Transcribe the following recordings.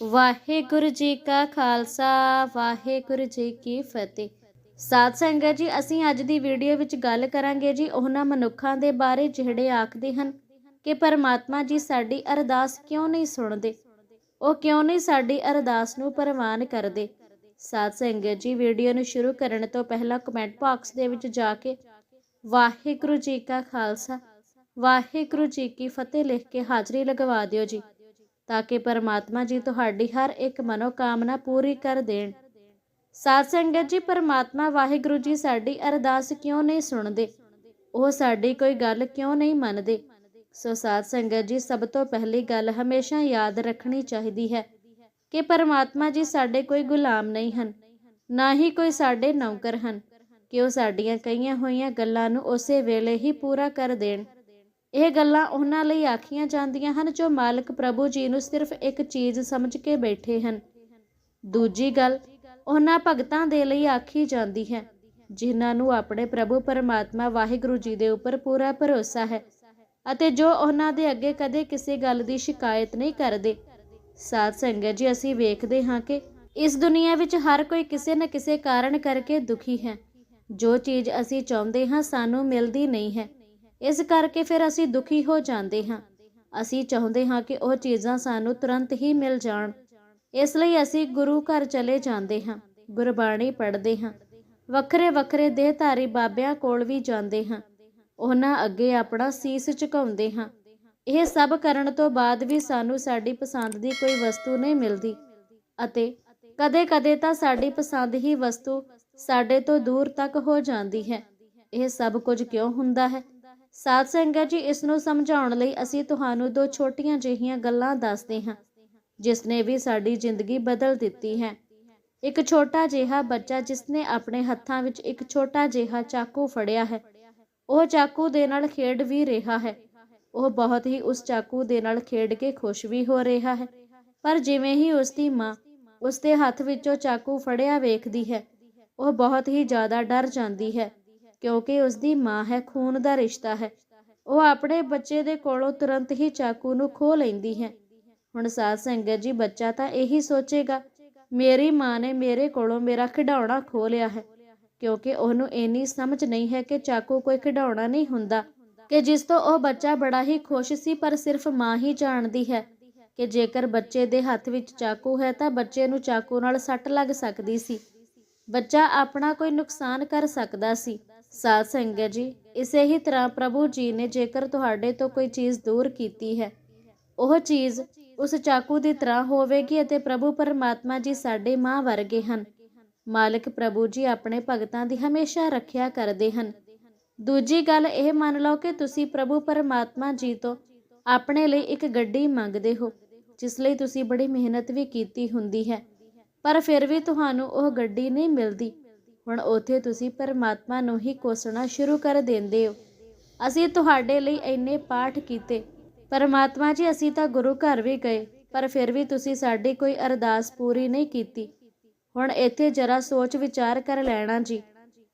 ਵਾਹਿਗੁਰੂ ਜੀ ਕਾ ਖਾਲਸਾ, ਵਾਹਿਗੁਰੂ ਜੀ ਕੀ ਫਤਿਹ। ਸਾਧ ਸੰਗਤ ਜੀ, ਅਸੀਂ ਅੱਜ ਦੀ ਵੀਡੀਓ ਵਿੱਚ ਗੱਲ ਕਰਾਂਗੇ ਜੀ ਉਹਨਾਂ ਮਨੁੱਖਾਂ ਦੇ ਬਾਰੇ ਜਿਹੜੇ ਆਖਦੇ ਹਨ ਕਿ ਪਰਮਾਤਮਾ ਜੀ ਸਾਡੀ ਅਰਦਾਸ ਕਿਉਂ ਨਹੀਂ ਸੁਣਦੇ? ਉਹ ਕਿਉਂ ਨਹੀਂ ਸਾਡੀ ਅਰਦਾਸ ਨੂੰ ਪ੍ਰਵਾਨ ਕਰਦੇ? ਸਾਧ ਸੰਗਤ ਜੀ, ਵੀਡੀਓ ਨੂੰ ਸ਼ੁਰੂ ਕਰਨ ਤੋਂ ਪਹਿਲਾਂ ਕਮੈਂਟ ਬਾਕਸ ਦੇ ਵਿੱਚ ਜਾ ਕੇ ਵਾਹਿਗੁਰੂ ਜੀ ਕਾ ਖਾਲਸਾ, ਵਾਹਿਗੁਰੂ ਜੀ ਕੀ ਫਤਿਹ ਲਿਖ ਕੇ ਹਾਜ਼ਰੀ ਲਗਵਾ ਦਿਓ ਜੀ। ਤਾਂ ਕਿ ਪਰਮਾਤਮਾ ਜੀ ਤੁਹਾਡੀ ਹਰ ਇੱਕ ਮਨੋਕਾਮਨਾ ਪੂਰੀ ਕਰ ਦੇਣ। ਸਾਧ ਸੰਗਤ ਜੀ, ਪਰਮਾਤਮਾ ਵਾਹਿਗੁਰੂ ਜੀ ਸਾਡੀ ਅਰਦਾਸ ਕਿਉਂ ਨਹੀਂ ਸੁਣਦੇ? ਉਹ ਸਾਡੀ ਕੋਈ ਗੱਲ ਕਿਉਂ ਨਹੀਂ ਮੰਨਦੇ? ਸੋ ਸਾਧ ਸੰਗਤ ਜੀ, ਸਭ ਤੋਂ ਪਹਿਲੀ ਗੱਲ ਹਮੇਸ਼ਾ ਯਾਦ ਰੱਖਣੀ ਚਾਹੀਦੀ ਹੈ ਕਿ ਪਰਮਾਤਮਾ ਜੀ ਸਾਡੇ ਕੋਈ ਗੁਲਾਮ ਨਹੀਂ ਹਨ, ਨਾ ਹੀ ਕੋਈ ਸਾਡੇ ਨੌਕਰ ਹਨ। ਕਿ ਉਹ ਸਾਡੀਆਂ ਕਈਆਂ ਹੋਈਆਂ ਗੱਲਾਂ ਨੂੰ ਉਸੇ ਵੇਲੇ ਹੀ ਪੂਰਾ ਕਰ ਦੇਣ। ਇਹ ਗੱਲਾਂ ਉਹਨਾਂ ਲਈ ਆਖੀਆਂ ਜਾਂਦੀਆਂ ਹਨ ਜੋ ਮਾਲਕ ਪ੍ਰਭੂ ਜੀ ਨੂੰ ਸਿਰਫ ਇੱਕ ਚੀਜ਼ ਸਮਝ ਕੇ ਬੈਠੇ ਹਨ। ਦੂਜੀ ਗੱਲ, ਉਹਨਾਂ ਭਗਤਾਂ ਦੇ ਲਈ ਆਖੀ ਜਾਂਦੀ ਹੈ, ਜਿਨ੍ਹਾਂ ਨੂੰ ਆਪਣੇ ਪ੍ਰਭੂ ਪਰਮਾਤਮਾ ਵਾਹਿਗੁਰੂ ਜੀ ਦੇ ਉੱਪਰ ਪੂਰਾ ਭਰੋਸਾ ਹੈ ਅਤੇ ਜੋ ਉਹਨਾਂ ਦੇ ਅੱਗੇ ਕਦੇ ਕਿਸੇ ਗੱਲ ਦੀ ਸ਼ਿਕਾਇਤ ਨਹੀਂ ਕਰਦੇ। ਸਾਧ ਸੰਗਤ ਜੀ, ਅਸੀਂ ਵੇਖਦੇ ਹਾਂ ਕਿ ਇਸ ਦੁਨੀਆ ਵਿੱਚ ਹਰ ਕੋਈ ਕਿਸੇ ਨਾ ਕਿਸੇ ਕਾਰਨ ਕਰਕੇ ਦੁਖੀ ਹੈ। ਜੋ ਚੀਜ਼ ਅਸੀਂ ਚਾਹੁੰਦੇ ਹਾਂ ਸਾਨੂੰ ਮਿਲਦੀ ਨਹੀਂ ਹੈ। ਇਸ ਕਰਕੇ ਫਿਰ ਅਸੀਂ ਦੁਖੀ ਹੋ ਜਾਂਦੇ ਹਾਂ। ਅਸੀਂ ਚਾਹੁੰਦੇ ਹਾਂ ਕਿ ਉਹ ਚੀਜ਼ਾਂ ਸਾਨੂੰ ਤੁਰੰਤ ਹੀ ਮਿਲ ਜਾਣ। ਇਸ ਲਈ ਅਸੀਂ ਗੁਰੂ ਘਰ ਚਲੇ ਜਾਂਦੇ ਹਾਂ, ਗੁਰਬਾਣੀ ਪੜ੍ਹਦੇ ਹਾਂ। ਵੱਖਰੇ ਵੱਖਰੇ ਦੇਹਧਾਰੀ ਬਾਬਿਆਂ ਕੋਲ ਵੀ ਜਾਂਦੇ ਹਾਂ। ਉਹਨਾਂ ਅੱਗੇ ਆਪਣਾ ਸੀਸ ਝੁਕਾਉਂਦੇ ਹਾਂ। ਇਹ ਸਭ ਕਰਨ ਤੋਂ ਬਾਅਦ ਵੀ ਸਾਨੂੰ ਸਾਡੀ ਪਸੰਦ ਦੀ ਕੋਈ ਵਸਤੂ ਨਹੀਂ ਮਿਲਦੀ ਅਤੇ ਕਦੇ-ਕਦੇ ਤਾਂ ਸਾਡੀ ਪਸੰਦ ਹੀ ਵਸਤੂ ਸਾਡੇ ਤੋਂ ਦੂਰ ਤੱਕ ਹੋ ਜਾਂਦੀ ਹੈ। ਇਹ ਸਭ ਕੁਝ ਕਿਉਂ ਹੁੰਦਾ ਹੈ? ਸਾਧ ਸੰਗਤ ਜੀ, ਇਸ ਨੂੰ ਸਮਝਾਉਣ ਲਈ ਅਸੀਂ ਤੁਹਾਨੂੰ ਦੋ ਛੋਟੀਆਂ ਜਿਹੀਆਂ ਗੱਲਾਂ ਦੱਸਦੇ ਹਾਂ, ਜਿਸ ਨੇ ਵੀ ਸਾਡੀ ਜ਼ਿੰਦਗੀ ਬਦਲ ਦਿੱਤੀ ਹੈ। ਇੱਕ ਛੋਟਾ ਜਿਹਾ ਬੱਚਾ ਜਿਸ ਨੇ ਆਪਣੇ ਹੱਥਾਂ ਵਿੱਚ ਇੱਕ ਛੋਟਾ ਜਿਹਾ ਚਾਕੂ ਫੜਿਆ ਹੈ। ਉਹ ਚਾਕੂ ਦੇ ਨਾਲ ਖੇਡ ਵੀ ਰਿਹਾ ਹੈ। ਉਹ ਬਹੁਤ ਹੀ ਉਸ ਚਾਕੂ ਦੇ ਨਾਲ ਖੇਡ ਕੇ ਖੁਸ਼ ਵੀ ਹੋ ਰਿਹਾ ਹੈ। ਪਰ ਜਿਵੇਂ ਹੀ ਉਸ ਦੀ ਮਾਂ ਉਸ ਦੇ ਹੱਥ ਵਿੱਚੋਂ ਚਾਕੂ ਫੜਿਆ ਵੇਖਦੀ ਹੈ, ਉਹ ਬਹੁਤ ਹੀ ਜ਼ਿਆਦਾ ਡਰ ਜਾਂਦੀ ਹੈ। ਕਿਉਂਕਿ ਉਸ ਦੀ ਮਾਂ ਹੈ, ਖੂਨ ਦਾ ਰਿਸ਼ਤਾ ਹੈ। ਉਹ ਆਪਣੇ ਬੱਚੇ ਦੇ ਕੋਲੋਂ ਤੁਰੰਤ ਹੀ ਚਾਕੂ ਨੂੰ ਖੋਹ ਲੈਂਦੀ ਹੈ। ਹੁਣ ਸਾਧ ਸੰਗਤ ਜੀ, ਬੱਚਾ ਤਾਂ ਇਹੀ ਸੋਚੇਗਾ, ਮੇਰੀ ਮਾਂ ਨੇ ਮੇਰੇ ਕੋਲੋਂ ਮੇਰਾ ਖਿਡੌਣਾ ਖੋਹ ਲਿਆ ਹੈ। ਕਿਉਂਕਿ ਉਹਨੂੰ ਇੰਨੀ ਸਮਝ ਨਹੀਂ ਹੈ ਕਿ ਚਾਕੂ ਕੋਈ ਖਿਡੌਣਾ ਨਹੀਂ ਹੁੰਦਾ। ਕਿ ਜਿਸ ਤੋਂ ਉਹ ਬੱਚਾ ਬੜਾ ਹੀ ਖੁਸ਼ ਸੀ, ਪਰ ਸਿਰਫ ਮਾਂ ਹੀ ਜਾਣਦੀ ਹੈ ਕਿ ਜੇਕਰ ਬੱਚੇ ਦੇ ਹੱਥ ਵਿੱਚ ਚਾਕੂ ਹੈ, ਤਾਂ ਬੱਚੇ ਨੂੰ ਚਾਕੂ ਨਾਲ ਸੱਟ ਲੱਗ ਸਕਦੀ ਸੀ। ਬੱਚਾ ਆਪਣਾ ਕੋਈ ਨੁਕਸਾਨ ਕਰ ਸਕਦਾ ਸੀ। ਸਾਧ ਸੰਗਤ ਜੀ, ਇਸੇ ਹੀ ਤਰ੍ਹਾਂ ਪ੍ਰਭੂ ਜੀ ਨੇ ਜੇਕਰ ਤੁਹਾਡੇ ਤੋਂ ਕੋਈ ਚੀਜ਼ ਦੂਰ ਕੀਤੀ ਹੈ, ਉਹ ਚੀਜ਼ ਉਸ ਚਾਕੂ ਦੀ ਤਰ੍ਹਾਂ ਹੋਵੇਗੀ ਅਤੇ ਪ੍ਰਭੂ ਪਰਮਾਤਮਾ ਜੀ ਸਾਡੇ ਮਾਂ ਵਰਗੇ ਹਨ। ਮਾਲਕ ਪ੍ਰਭੂ ਜੀ ਆਪਣੇ ਭਗਤਾਂ ਦੀ ਹਮੇਸ਼ਾ ਰੱਖਿਆ ਕਰਦੇ ਹਨ। ਦੂਜੀ ਗੱਲ ਇਹ ਮੰਨ ਲਓ ਕਿ ਤੁਸੀਂ ਪ੍ਰਭੂ ਪਰਮਾਤਮਾ ਜੀ ਤੋਂ ਆਪਣੇ ਲਈ ਇੱਕ ਗੱਡੀ ਮੰਗਦੇ ਹੋ, ਜਿਸ ਲਈ ਤੁਸੀਂ ਬੜੀ ਮਿਹਨਤ ਵੀ ਕੀਤੀ ਹੁੰਦੀ ਹੈ, ਪਰ ਫਿਰ ਵੀ ਤੁਹਾਨੂੰ ਉਹ ਗੱਡੀ ਨਹੀਂ ਮਿਲਦੀ। ਹੁਣ ਉਥੇ ਤੁਸੀਂ ਪਰਮਾਤਮਾ ਨੂੰ ਹੀ ਕੋਸਣਾ ਸ਼ੁਰੂ ਕਰ ਦਿੰਦੇ ਹੋ। ਅਸੀਂ ਤੁਹਾਡੇ ਲਈ ਇੰਨੇ ਪਾਠ ਕੀਤੇ। ਪਰਮਾਤਮਾ ਜੀ, ਅਸੀਂ ਤਾਂ ਗੁਰੂ ਘਰ ਵੀ ਗਏ, ਪਰ ਫਿਰ ਵੀ ਤੁਸੀਂ ਸਾਡੀ ਕੋਈ ਅਰਦਾਸ ਪੂਰੀ ਨਹੀਂ ਕੀਤੀ। ਹੁਣ ਇੱਥੇ ਜਰਾ ਸੋਚ ਵਿਚਾਰ ਕਰ ਲੈਣਾ ਜੀ,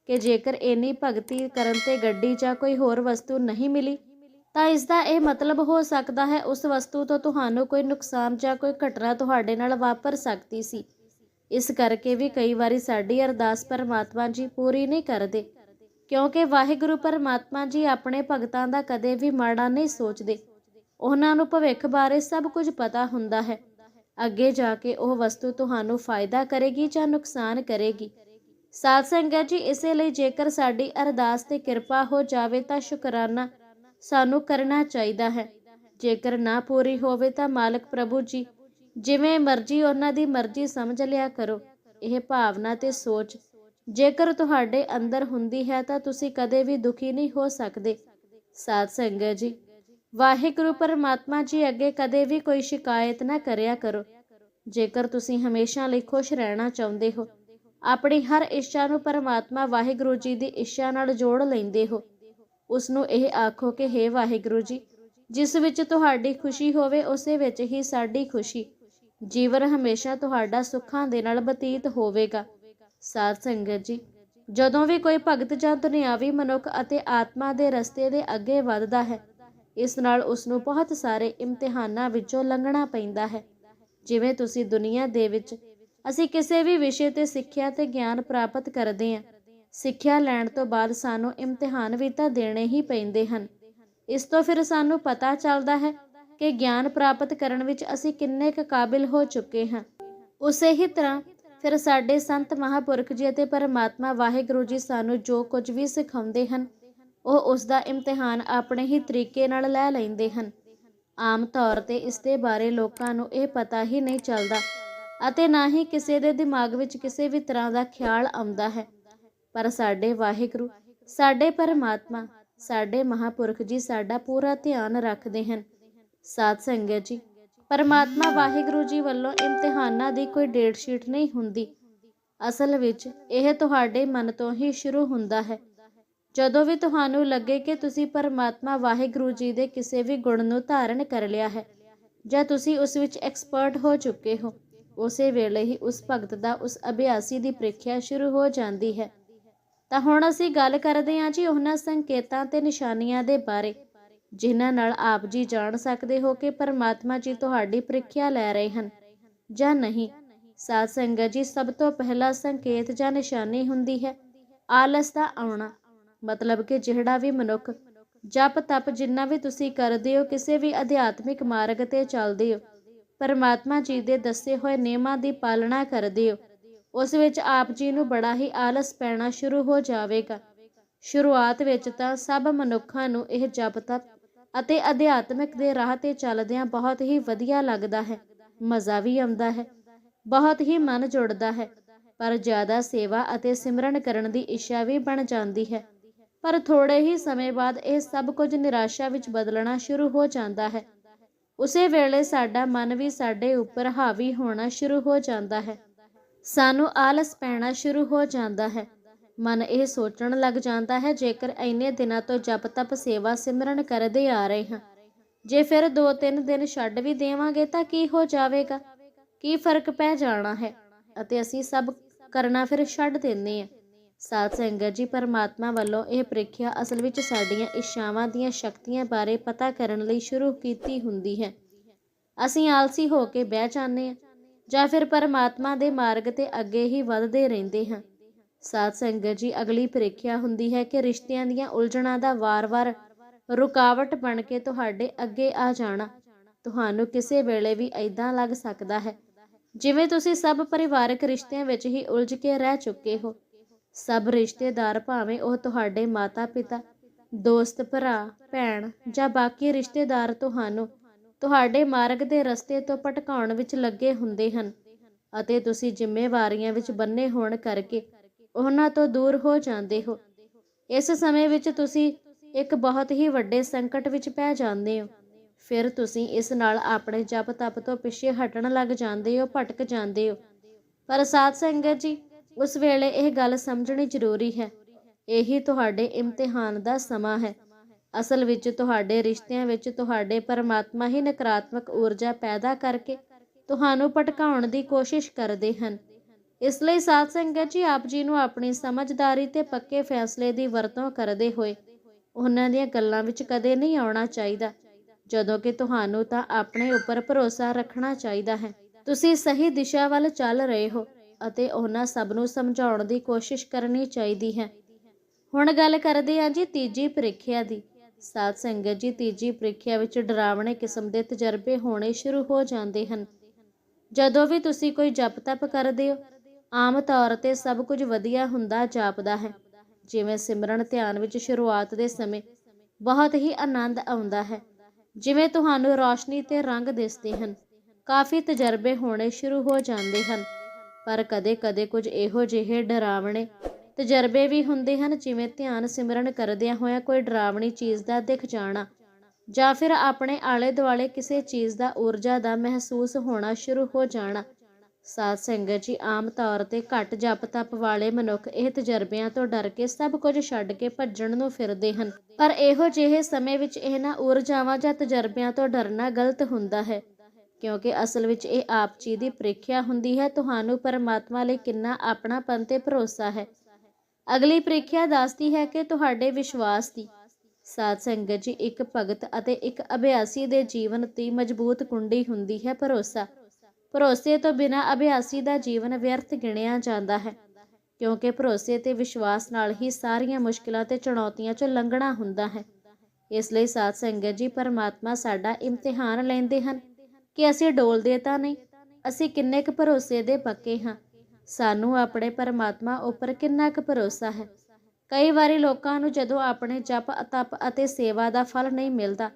ਕਿ ਜੇਕਰ ਇੰਨੀ ਭਗਤੀ ਕਰਨ ਤੇ ਗੱਡੀ ਜਾਂ ਕੋਈ ਹੋਰ ਵਸਤੂ ਨਹੀਂ ਮਿਲੀ, ਤਾਂ ਇਸ ਦਾ ਇਹ ਮਤਲਬ ਹੋ ਸਕਦਾ ਹੈ ਉਸ ਵਸਤੂ ਤੋਂ ਤੁਹਾਨੂੰ ਕੋਈ ਨੁਕਸਾਨ ਜਾਂ ਕੋਈ ਘਟਨਾ ਤੁਹਾਡੇ ਨਾਲ ਵਾਪਰ ਸਕਦੀ ਸੀ। ਇਸ ਕਰਕੇ ਵੀ ਕਈ ਵਾਰੀ ਸਾਡੀ ਅਰਦਾਸ ਪਰਮਾਤਮਾ ਜੀ ਪੂਰੀ ਨਹੀਂ ਕਰਦੇ, ਕਿਉਂਕਿ ਵਾਹਿਗੁਰੂ ਪਰਮਾਤਮਾ ਜੀ ਆਪਣੇ ਭਗਤਾਂ ਦਾ ਕਦੇ ਵੀ ਮਾੜਾ ਨਹੀਂ ਸੋਚਦੇ। ਉਹਨਾਂ ਨੂੰ ਭਵਿੱਖ ਬਾਰੇ ਸਭ ਕੁਝ ਪਤਾ ਹੁੰਦਾ ਹੈ। ਅੱਗੇ ਜਾ ਕੇ ਉਹ ਵਸਤੂ ਤੁਹਾਨੂੰ ਫਾਇਦਾ ਕਰੇਗੀ ਜਾਂ ਨੁਕਸਾਨ ਕਰੇਗੀ। ਸਾਧ ਸੰਗਤ ਜੀ, ਇਸੇ ਲਈ ਜੇਕਰ ਸਾਡੀ ਅਰਦਾਸ ਤੇ ਕਿਰਪਾ ਹੋ ਜਾਵੇ ਤਾਂ ਸ਼ੁਕਰਾਨਾ ਸਾਨੂੰ ਕਰਨਾ ਚਾਹੀਦਾ ਹੈ। ਜੇਕਰ ਨਾ ਪੂਰੀ ਹੋਵੇ ਤਾਂ ਮਾਲਕ ਪ੍ਰਭੂ ਜੀ ਜਿਵੇਂ ਮਰਜ਼ੀ ਉਹਨਾਂ ਦੀ ਮਰਜ਼ੀ ਸਮਝ ਲਿਆ ਕਰੋ, ਇਹ ਭਾਵਨਾ ਤੇ ਸੋਚ। ਜੇਕਰ ਤੁਹਾਡੇ ਅੰਦਰ ਹੁੰਦੀ ਹੈ ਤਾਂ ਤੁਸੀਂ ਕਦੇ ਵੀ ਦੁਖੀ ਨਹੀਂ ਹੋ ਸਕਦੇ। ਸਾਧ ਸੰਗਤ ਜੀ, ਵਾਹਿਗੁਰੂ ਪਰਮਾਤਮਾ ਜੀ ਅੱਗੇ ਕਦੇ ਵੀ ਕੋਈ ਸ਼ਿਕਾਇਤ ਨਾ ਕਰਿਆ ਕਰੋ। ਜੇਕਰ ਤੁਸੀਂ ਹਮੇਸ਼ਾ ਲਈ ਖੁਸ਼ ਰਹਿਣਾ ਚਾਹੁੰਦੇ ਹੋ, ਆਪਣੀ ਹਰ ਇੱਛਾ ਨੂੰ ਪਰਮਾਤਮਾ ਵਾਹਿਗੁਰੂ ਜੀ ਦੀ ਇੱਛਾ ਨਾਲ ਜੋੜ ਲੈਂਦੇ ਹੋ। ਉਸ ਨੂੰ ਇਹ ਆਖੋ ਕਿ हे ਵਾਹਿਗੁਰੂ ਜੀ, ਜਿਸ ਵਿੱਚ ਤੁਹਾਡੀ ਖੁਸ਼ੀ ਹੋਵੇ, ਉਸੇ ਵਿੱਚ ਹੀ ਸਾਡੀ ਖੁਸ਼ੀ। ਜੀਵਨ ਹਮੇਸ਼ਾ ਤੁਹਾਡਾ ਸੁੱਖਾਂ ਦੇ ਨਾਲ ਬਤੀਤ ਹੋਵੇਗਾ, ਸਾਧ ਸੰਗਤ ਜੀ। ਜਦੋਂ ਵੀ ਕੋਈ ਭਗਤ ਜਾਂ ਦੁਨਿਆਵੀ ਮਨੁੱਖ ਅਤੇ ਆਤਮਾ ਦੇ ਰਸਤੇ ਦੇ ਅੱਗੇ ਵੱਧਦਾ ਹੈ, ਇਸ ਨਾਲ ਉਸ ਨੂੰ ਬਹੁਤ ਸਾਰੇ ਇਮਤਿਹਾਨਾਂ ਵਿੱਚੋਂ ਲੰਘਣਾ ਪੈਂਦਾ ਹੈ। ਜਿਵੇਂ ਤੁਸੀਂ ਦੁਨੀਆ ਦੇ ਵਿੱਚ ਅਸੀਂ ਕਿਸੇ ਵੀ ਵਿਸ਼ੇ ਤੇ ਸਿੱਖਿਆ ਤੇ ਗਿਆਨ ਪ੍ਰਾਪਤ ਕਰਦੇ ਹਾਂ, ਸਿੱਖਿਆ ਲੈਣ ਤੋਂ ਬਾਅਦ ਸਾਨੂੰ ਇਮਤਿਹਾਨ ਵੀ ਤਾਂ ਦੇਣੇ ਹੀ ਪੈਂਦੇ ਹਨ। ਇਸ ਤੋਂ ਫਿਰ ਸਾਨੂੰ ਪਤਾ ਚੱਲਦਾ ਹੈ ਕਿ ਗਿਆਨ ਪ੍ਰਾਪਤ ਕਰਨ ਵਿੱਚ ਅਸੀਂ ਕਿੰਨੇ ਕੁ ਕਾਬਿਲ ਹੋ ਚੁੱਕੇ ਹਾਂ। ਉਸੇ ਹੀ ਤਰ੍ਹਾਂ ਫਿਰ ਸਾਡੇ ਸੰਤ ਮਹਾਪੁਰਖ ਜੀ ਅਤੇ ਪਰਮਾਤਮਾ ਵਾਹਿਗੁਰੂ ਜੀ ਸਾਨੂੰ ਜੋ ਕੁਝ ਵੀ ਸਿਖਾਉਂਦੇ ਹਨ, ਉਹ ਉਸ ਦਾ ਇਮਤਿਹਾਨ ਆਪਣੇ ਹੀ ਤਰੀਕੇ ਨਾਲ ਲੈ ਲੈਂਦੇ ਹਨ। ਆਮ ਤੌਰ ਤੇ ਇਸ ਦੇ ਬਾਰੇ ਲੋਕਾਂ ਨੂੰ ਇਹ ਪਤਾ ਹੀ ਨਹੀਂ ਚੱਲਦਾ ਅਤੇ ਨਾ ਹੀ ਕਿਸੇ ਦੇ ਦਿਮਾਗ ਵਿੱਚ ਕਿਸੇ ਵੀ ਤਰ੍ਹਾਂ ਦਾ ਖਿਆਲ ਆਉਂਦਾ ਹੈ। ਪਰ ਸਾਡੇ ਵਾਹਿਗੁਰੂ, ਸਾਡੇ ਪਰਮਾਤਮਾ, ਸਾਡੇ ਮਹਾਪੁਰਖ ਜੀ ਸਾਡਾ ਪੂਰਾ ਧਿਆਨ ਰੱਖਦੇ ਹਨ। ਸਾਧ ਸੰਗਤ ਜੀ, ਪਰਮਾਤਮਾ ਵਾਹਿਗੁਰੂ ਜੀ ਵੱਲੋਂ ਇਮਤਿਹਾਨਾਂ ਦੀ ਕੋਈ ਡੇਟ ਸ਼ੀਟ ਨਹੀਂ ਹੁੰਦੀ। ਅਸਲ ਵਿੱਚ ਇਹ ਤੁਹਾਡੇ ਮਨ ਤੋਂ ਹੀ ਸ਼ੁਰੂ ਹੁੰਦਾ ਹੈ। ਜਦੋਂ ਵੀ ਤੁਹਾਨੂੰ ਲੱਗੇ ਕਿ ਤੁਸੀਂ ਪਰਮਾਤਮਾ ਵਾਹਿਗੁਰੂ ਜੀ ਦੇ ਕਿਸੇ ਵੀ ਗੁਣ ਨੂੰ ਧਾਰਨ ਕਰ ਲਿਆ ਹੈ ਜਾਂ ਤੁਸੀਂ ਉਸ ਵਿੱਚ ਐਕਸਪਰਟ ਹੋ ਚੁੱਕੇ ਹੋ, ਉਸੇ ਵੇਲੇ ਹੀ ਉਸ ਭਗਤ ਦਾ ਉਸ ਅਭਿਆਸੀ ਦੀ ਪ੍ਰੀਖਿਆ ਸ਼ੁਰੂ ਹੋ ਜਾਂਦੀ ਹੈ। ਤਾਂ ਹੁਣ ਅਸੀਂ ਗੱਲ ਕਰਦੇ ਹਾਂ ਜੀ ਉਹਨਾਂ ਸੰਕੇਤਾਂ ਤੇ ਨਿਸ਼ਾਨੀਆਂ ਦੇ ਬਾਰੇ। ਜਿਨ੍ਹਾਂ ਨਾਲ ਆਪ ਜੀ ਜਾਣ ਸਕਦੇ ਹੋ ਕਿ ਪਰਮਾਤਮਾ ਜੀ ਤੁਹਾਡੀ ਪ੍ਰੀਖਿਆ ਲੈ ਰਹੇ ਹਨ। ਜਾਂ ਨਹੀਂ, ਸਾਧ ਸੰਗਤ ਜੀ, ਸਭ ਤੋਂ ਪਹਿਲਾ ਸੰਕੇਤ ਜਾਂ ਨਿਸ਼ਾਨੀ ਹੁੰਦੀ ਹੈ, ਆਲਸ ਦਾ ਆਉਣਾ। ਮਤਲਬ ਕਿ ਜਿਹੜਾ ਵੀ ਮਨੁੱਖ ਜਪ ਤਪ ਜਿੰਨਾ ਵੀ ਤੁਸੀਂ ਕਰਦੇ ਹੋ, ਕਿਸੇ ਵੀ ਅਧਿਆਤਮਿਕ ਮਾਰਗ ਤੇ ਚੱਲਦੇ ਹੋ, ਪਰਮਾਤਮਾ ਜੀ ਦੇ ਦੱਸੇ ਹੋਏ ਨਿਯਮਾਂ ਦੀ ਪਾਲਣਾ ਕਰਦੇ ਹੋ, ਉਸ ਵਿੱਚ ਆਪ ਜੀ ਨੂੰ ਬੜਾ ਹੀ ਆਲਸ ਪੈਣਾ ਸ਼ੁਰੂ ਹੋ ਜਾਵੇਗਾ। ਸ਼ੁਰੂਆਤ ਵਿੱਚ ਤਾਂ ਸਭ ਮਨੁੱਖਾਂ ਨੂੰ ਇਹ ਜਪ ਤਪ ਅਤੇ ਅਧਿਆਤਮਿਕ ਦੇ ਰਾਹ ਤੇ ਚੱਲਦਿਆਂ ਬਹੁਤ ਹੀ ਵਧੀਆ ਲੱਗਦਾ ਹੈ। ਮਜ਼ਾ ਵੀ ਆਉਂਦਾ ਹੈ। ਬਹੁਤ ਹੀ ਮਨ ਜੁੜਦਾ ਹੈ। ਪਰ ਜ਼ਿਆਦਾ ਸੇਵਾ ਅਤੇ ਸਿਮਰਨ ਕਰਨ ਦੀ ਇੱਛਾ ਵੀ ਬਣ ਜਾਂਦੀ ਹੈ। ਪਰ ਥੋੜੇ ਹੀ ਸਮੇਂ ਬਾਅਦ ਇਹ ਸਭ ਕੁਝ ਨਿਰਾਸ਼ਾ ਵਿੱਚ ਬਦਲਣਾ ਸ਼ੁਰੂ ਹੋ ਜਾਂਦਾ ਹੈ। ਉਸੇ ਵੇਲੇ ਸਾਡਾ ਮਨ ਵੀ ਸਾਡੇ ਉੱਪਰ ਹਾਵੀ ਹੋਣਾ ਸ਼ੁਰੂ ਹੋ ਜਾਂਦਾ ਹੈ। ਸਾਨੂੰ ਆਲਸ ਪੈਣਾ ਸ਼ੁਰੂ ਹੋ ਜਾਂਦਾ ਹੈ। ਮਨ ਇਹ ਸੋਚਣ ਲੱਗ ਜਾਂਦਾ ਹੈ, ਜੇਕਰ ਇੰਨੇ ਦਿਨਾਂ ਤੋਂ ਜਪ ਤਪ ਸੇਵਾ ਸਿਮਰਨ ਕਰਦੇ ਆ ਰਹੇ ਹਾਂ। ਜੇ ਫਿਰ 2-3 ਦਿਨ ਛੱਡ ਵੀ ਦੇਵਾਂਗੇ ਤਾਂ ਕੀ ਹੋ ਜਾਵੇਗਾ? ਕੀ ਫ਼ਰਕ ਪੈ ਜਾਣਾ ਹੈ? ਅਤੇ ਅਸੀਂ ਸਭ ਕਰਨਾ ਫਿਰ ਛੱਡ ਦਿੰਦੇ ਹਾਂ। ਸਾਧ ਸੰਗਤ ਜੀ, ਪਰਮਾਤਮਾ ਵੱਲੋਂ ਇਹ ਪ੍ਰੀਖਿਆ ਅਸਲ ਵਿੱਚ ਸਾਡੀਆਂ ਇੱਛਾਵਾਂ ਦੀਆਂ ਸ਼ਕਤੀਆਂ ਬਾਰੇ ਪਤਾ ਕਰਨ ਲਈ ਸ਼ੁਰੂ ਕੀਤੀ ਹੁੰਦੀ ਹੈ। ਅਸੀਂ ਆਲਸੀ ਹੋ ਕੇ ਬਹਿ ਜਾਂਦੇ ਹਾਂ ਜਾਂ ਫਿਰ ਪਰਮਾਤਮਾ ਦੇ ਮਾਰਗ ਤੇ ਅੱਗੇ ਹੀ ਵਧਦੇ ਰਹਿੰਦੇ ਹਾਂ। ਸਾਧ ਸੰਗਤ ਜੀ, ਅਗਲੀ ਪ੍ਰੀਖਿਆ ਹੁੰਦੀ ਹੈ ਕਿ ਰਿਸ਼ਤਿਆਂ ਦੀਆਂ ਉਲਝਣਾਂ ਦਾ ਵਾਰ-ਵਾਰ ਰੁਕਾਵਟ ਬਣ ਕੇ ਤੁਹਾਡੇ ਅੱਗੇ ਆ ਜਾਣਾ। ਤੁਹਾਨੂੰ ਕਿਸੇ ਵੇਲੇ ਵੀ ਐਦਾਂ ਲੱਗ ਸਕਦਾ ਹੈ ਜਿਵੇਂ ਤੁਸੀਂ ਸਭ ਪਰਿਵਾਰਕ ਰਿਸ਼ਤਿਆਂ ਵਿੱਚ ਹੀ ਉਲਝ ਕੇ ਰਹਿ ਚੁੱਕੇ ਹੋ। ਸਭ ਰਿਸ਼ਤੇਦਾਰ ਭਾਵੇਂ ਉਹ ਤੁਹਾਡੇ ਮਾਤਾ-ਪਿਤਾ, ਦੋਸਤ, ਭਰਾ, ਭੈਣ ਜਾਂ ਬਾਕੀ ਰਿਸ਼ਤੇਦਾਰ ਤੁਹਾਨੂੰ ਤੁਹਾਡੇ ਮਾਰਗ ਦੇ ਰਸਤੇ ਤੋਂ ਭਟਕਾਉਣ ਵਿੱਚ ਲੱਗੇ ਹੁੰਦੇ ਹਨ ਅਤੇ ਤੁਸੀਂ ਜ਼ਿੰਮੇਵਾਰੀਆਂ ਵਿੱਚ ਬੰਨੇ ਹੋਣ ਕਰਕੇ ਉਹਨਾਂ ਤੋਂ ਦੂਰ ਹੋ ਜਾਂਦੇ ਹੋ। ਇਸ ਸਮੇਂ ਵਿੱਚ ਤੁਸੀਂ ਇੱਕ ਬਹੁਤ ਹੀ ਵੱਡੇ ਸੰਕਟ ਵਿੱਚ ਪੈ ਜਾਂਦੇ ਹੋ। ਫਿਰ ਤੁਸੀਂ ਇਸ ਨਾਲ ਆਪਣੇ ਜਪ ਤਪ ਤੋਂ ਪਿੱਛੇ ਹਟਣ ਲੱਗ ਜਾਂਦੇ ਹੋ, ਭਟਕ ਜਾਂਦੇ ਹੋ। ਪਰ ਸਾਧ ਸੰਗਤ ਜੀ, ਉਸ ਵੇਲੇ ਇਹ ਗੱਲ ਸਮਝਣੀ ਜ਼ਰੂਰੀ ਹੈ। ਇਹੀ ਤੁਹਾਡੇ ਇਮਤਿਹਾਨ ਦਾ ਸਮਾਂ ਹੈ। ਅਸਲ ਵਿੱਚ ਤੁਹਾਡੇ ਰਿਸ਼ਤਿਆਂ ਵਿੱਚ ਤੁਹਾਡੇ ਪਰਮਾਤਮਾ ਹੀ ਨਕਾਰਾਤਮਕ ਊਰਜਾ ਪੈਦਾ ਕਰਕੇ ਤੁਹਾਨੂੰ ਭਟਕਾਉਣ ਦੀ ਕੋਸ਼ਿਸ਼ ਕਰਦੇ ਹਨ। ਇਸ ਲਈ ਸਾਧ ਸੰਗਤ ਜੀ ਆਪ ਜੀ ਨੂੰ ਆਪਣੀ ਸਮਝਦਾਰੀ ਤੇ ਪੱਕੇ ਫੈਸਲੇ ਦੀ ਵਰਤੋਂ ਕਰਦੇ ਹੋਏ ਉਹਨਾਂ ਦੀਆਂ ਗੱਲਾਂ ਵਿੱਚ ਕਦੇ ਨਹੀਂ ਆਉਣਾ ਚਾਹੀਦਾ। ਜਦੋਂ ਕਿ ਤੁਹਾਨੂੰ ਤਾਂ ਆਪਣੇ ਉੱਪਰ ਭਰੋਸਾ ਰੱਖਣਾ ਚਾਹੀਦਾ ਹੈ। ਤੁਸੀਂ ਸਹੀ ਦਿਸ਼ਾ ਵੱਲ ਚੱਲ ਰਹੇ ਹੋ ਅਤੇ ਉਹਨਾਂ ਸਭ ਨੂੰ ਸਮਝਾਉਣ ਦੀ ਕੋਸ਼ਿਸ਼ ਕਰਨੀ ਚਾਹੀਦੀ ਹੈ। ਹੁਣ ਗੱਲ ਕਰਦੇ ਹਾਂ ਜੀ ਤੀਜੀ ਪ੍ਰੀਖਿਆ ਦੀ। ਸਾਧ ਸੰਗਤ ਜੀ ਤੀਜੀ ਪ੍ਰੀਖਿਆ ਵਿੱਚ ਡਰਾਵਣੇ ਕਿਸਮ ਦੇ ਤਜਰਬੇ ਹੋਣੇ ਸ਼ੁਰੂ ਹੋ ਜਾਂਦੇ ਹਨ। ਜਦੋਂ ਵੀ ਤੁਸੀਂ ਕੋਈ ਜਪ ਤਪ ਕਰਦੇ ਹੋ ਆਮ ਤੌਰ ਤੇ ਸਭ ਕੁਝ ਵਧੀਆ ਹੁੰਦਾ ਜਾਪਦਾ ਹੈ। ਜਿਵੇਂ ਸਿਮਰਨ ਧਿਆਨ ਵਿੱਚ ਸ਼ੁਰੂਆਤ ਦੇ ਸਮੇਂ ਬਹੁਤ ਹੀ ਆਨੰਦ ਆਉਂਦਾ ਹੈ। ਜਿਵੇਂ ਤੁਹਾਨੂੰ ਰੌਸ਼ਨੀ ਤੇ ਰੰਗ ਦਿਸਦੇ ਹਨ, ਕਾਫੀ ਤਜਰਬੇ ਹੋਣੇ ਸ਼ੁਰੂ ਹੋ ਜਾਂਦੇ ਹਨ। ਪਰ ਕਦੇ-ਕਦੇ ਕੁਝ ਇਹੋ ਜਿਹੇ ਡਰਾਵਣੇ ਤਜਰਬੇ ਵੀ ਹੁੰਦੇ ਹਨ, ਜਿਵੇਂ ਧਿਆਨ ਸਿਮਰਨ ਕਰਦਿਆਂ ਹੋਇਆਂ ਕੋਈ ਡਰਾਵਣੀ ਚੀਜ਼ ਦਾ ਦਿਖ ਜਾਣਾ ਜਾਂ ਫਿਰ ਆਪਣੇ ਆਲੇ ਦੁਆਲੇ ਕਿਸੇ ਚੀਜ਼ ਦਾ ਊਰਜਾ ਦਾ ਮਹਿਸੂਸ ਹੋਣਾ ਸ਼ੁਰੂ ਹੋ ਜਾਣਾ। ਸਾਧ ਸੰਗਤ ਜੀ, ਆਮ ਤੌਰ ਤੇ ਘੱਟ ਜਪ ਤਪ ਵਾਲੇ ਮਨੁੱਖ ਇਹ ਤਜਰਬਿਆਂ ਤੋਂ ਡਰ ਕੇ ਸਭ ਕੁਝ ਛੱਡ ਕੇ ਭੱਜਣ ਨੂੰ ਫਿਰਦੇ ਹਨ। ਪਰ ਇਹੋ ਜਿਹੇ ਸਮੇਂ ਵਿੱਚ ਇਹਨਾਂ ਊਰਜਾਵਾਂ ਜਾਂ ਤਜਰਬਿਆਂ ਤੋਂ ਡਰਨਾ ਗਲਤ ਹੁੰਦਾ ਹੈ। ਕਿਉਂਕਿ ਅਸਲ ਵਿੱਚ ਇਹ ਆਪ ਜੀ ਦੀ ਪ੍ਰੀਖਿਆ ਹੁੰਦੀ ਹੈ, ਤੁਹਾਨੂੰ ਪਰਮਾਤਮਾ ਲਈ ਕਿੰਨਾ ਆਪਣਾਪਨ ਤੇ ਭਰੋਸਾ ਹੈ। ਅਗਲੀ ਪ੍ਰੀਖਿਆ ਦੱਸਦੀ ਹੈ ਕਿ ਤੁਹਾਡੇ ਵਿਸ਼ਵਾਸ ਦੀ। ਸਾਧ ਸੰਗਤ ਜੀ, ਇੱਕ ਭਗਤ ਅਤੇ ਇੱਕ ਅਭਿਆਸੀ ਦੇ ਜੀਵਨ ਦੀ ਮਜ਼ਬੂਤ ਕੁੰਡੀ ਹੁੰਦੀ ਹੈ ਭਰੋਸਾ। ਭਰੋਸੇ ਤੋਂ ਬਿਨਾਂ ਅਭਿਆਸੀ ਦਾ ਜੀਵਨ ਵਿਅਰਥ ਗਿਣਿਆ ਜਾਂਦਾ ਹੈ, ਕਿਉਂਕਿ ਭਰੋਸੇ ਤੇ ਵਿਸ਼ਵਾਸ ਨਾਲ ਹੀ ਸਾਰੀਆਂ ਮੁਸ਼ਕਲਾਂ ਤੇ ਚੁਣੌਤੀਆਂ 'ਚੋਂ ਲੰਘਣਾ ਹੁੰਦਾ ਹੈ। ਇਸ ਲਈ ਸਾਧ ਸੰਗਤ ਜੀ, ਪਰਮਾਤਮਾ ਸਾਡਾ ਇਮਤਿਹਾਨ ਲੈਂਦੇ ਹਨ ਕਿ ਅਸੀਂ ਡੋਲਦੇ ਤਾਂ ਨਹੀਂ, ਅਸੀਂ ਕਿੰਨੇ ਕੁ ਭਰੋਸੇ ਦੇ ਪੱਕੇ ਹਾਂ। ਸਾਨੂੰ ਆਪਣੇ ਪਰਮਾਤਮਾ ਉੱਪਰ ਕਿੰਨਾ ਕੁ ਭਰੋਸਾ ਹੈ। ਕਈ ਵਾਰੀ ਲੋਕਾਂ ਨੂੰ ਜਦੋਂ ਆਪਣੇ ਜਪ, ਤਪ ਅਤੇ ਸੇਵਾ ਦਾ ਫਲ ਨਹੀਂ ਮਿਲਦਾ,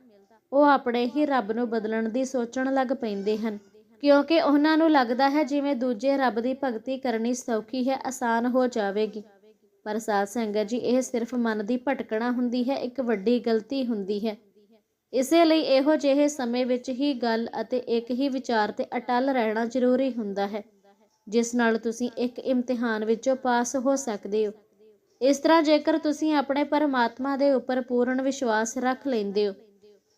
ਉਹ ਆਪਣੇ ਹੀ ਰੱਬ ਨੂੰ ਬਦਲਣ ਦੀ ਸੋਚਣ ਲੱਗ ਪੈਂਦੇ ਹਨ। ਕਿਉਂਕਿ ਉਹਨਾਂ ਨੂੰ ਲੱਗਦਾ ਹੈ ਜਿਵੇਂ ਦੂਜੇ ਰੱਬ ਦੀ ਭਗਤੀ ਕਰਨੀ ਸੌਖੀ ਹੈ, ਆਸਾਨ ਹੋ ਜਾਵੇਗੀ। ਪਰ ਸਾਧ ਸੰਗਤ ਜੀ, ਇਹ ਸਿਰਫ ਮਨ ਦੀ ਭਟਕਣਾ ਹੁੰਦੀ ਹੈ, ਇੱਕ ਵੱਡੀ ਗਲਤੀ ਹੁੰਦੀ ਹੈ। ਇਸੇ ਲਈ ਇਹੋ ਜਿਹੇ ਸਮੇਂ ਵਿੱਚ ਹੀ ਗੱਲ ਅਤੇ ਇੱਕ ਹੀ ਵਿਚਾਰ ਤੇ ਅਟਲ ਰਹਿਣਾ ਜ਼ਰੂਰੀ ਹੁੰਦਾ ਹੈ, ਜਿਸ ਨਾਲ ਤੁਸੀਂ ਇੱਕ ਇਮਤਿਹਾਨ ਵਿੱਚੋਂ ਪਾਸ ਹੋ ਸਕਦੇ ਹੋ। ਇਸ ਤਰ੍ਹਾਂ ਜੇਕਰ ਤੁਸੀਂ ਆਪਣੇ ਪਰਮਾਤਮਾ ਦੇ ਉੱਪਰ ਪੂਰਨ ਵਿਸ਼ਵਾਸ ਰੱਖ ਲੈਂਦੇ ਹੋ,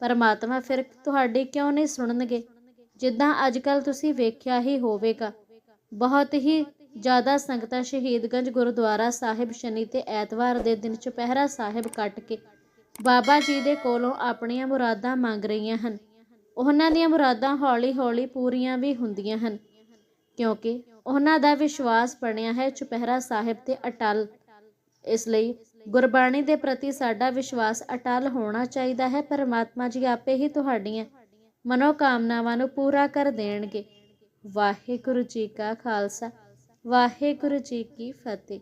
ਪਰਮਾਤਮਾ ਫਿਰ ਤੁਹਾਡੀ ਕਿਉਂ ਨਹੀਂ ਸੁਣਨਗੇ? ਜਿੱਦਾਂ ਅੱਜ ਅੱਜਕੱਲ ਤੁਸੀਂ ਵੇਖਿਆ ਹੀ ਹੋਵੇਗਾ, ਬਹੁਤ ਹੀ ਜ਼ਿਆਦਾ ਸੰਗਤਾਂ ਸ਼ਹੀਦਗੰਜ ਗੁਰਦੁਆਰਾ ਸਾਹਿਬ ਸ਼ਨੀ ਤੇ ਐਤਵਾਰ ਦੇ ਦਿਨ ਚੁਪਹਿਰਾ ਸਾਹਿਬ ਕੱਟ ਕੇ ਬਾਬਾ ਜੀ ਦੇ ਕੋਲੋਂ ਆਪਣੀਆਂ ਮੁਰਾਦਾਂ ਮੰਗ ਰਹੀਆਂ ਹਨ। ਉਹਨਾਂ ਦੀਆਂ ਮੁਰਾਦਾਂ ਹੌਲੀ-ਹੌਲੀ ਪੂਰੀਆਂ ਵੀ ਹੁੰਦੀਆਂ ਹਨ, ਕਿਉਂਕਿ ਉਹਨਾਂ ਦਾ ਵਿਸ਼ਵਾਸ ਬਣਿਆ ਹੈ ਚੁਪਹਿਰਾ ਸਾਹਿਬ ਤੇ ਅਟਲ। ਇਸ ਲਈ ਗੁਰਬਾਣੀ ਦੇ ਪ੍ਰਤੀ ਸਾਡਾ ਵਿਸ਼ਵਾਸ ਅਟਲ ਹੋਣਾ ਚਾਹੀਦਾ ਹੈ, ਪਰਮਾਤਮਾ ਜੀ ਆਪੇ ਹੀ ਤੁਹਾਡੀਆਂ ਮਨੋਕਾਮਨਾਵਾਂ ਨੂੰ ਪੂਰਾ ਕਰ ਦੇਣਗੇ। ਵਾਹਿਗੁਰੂ ਜੀ ਕਾ ਖਾਲਸਾ। ਵਾਹਿਗੁਰੂ ਜੀ ਕੀ ਫਤਿਹ।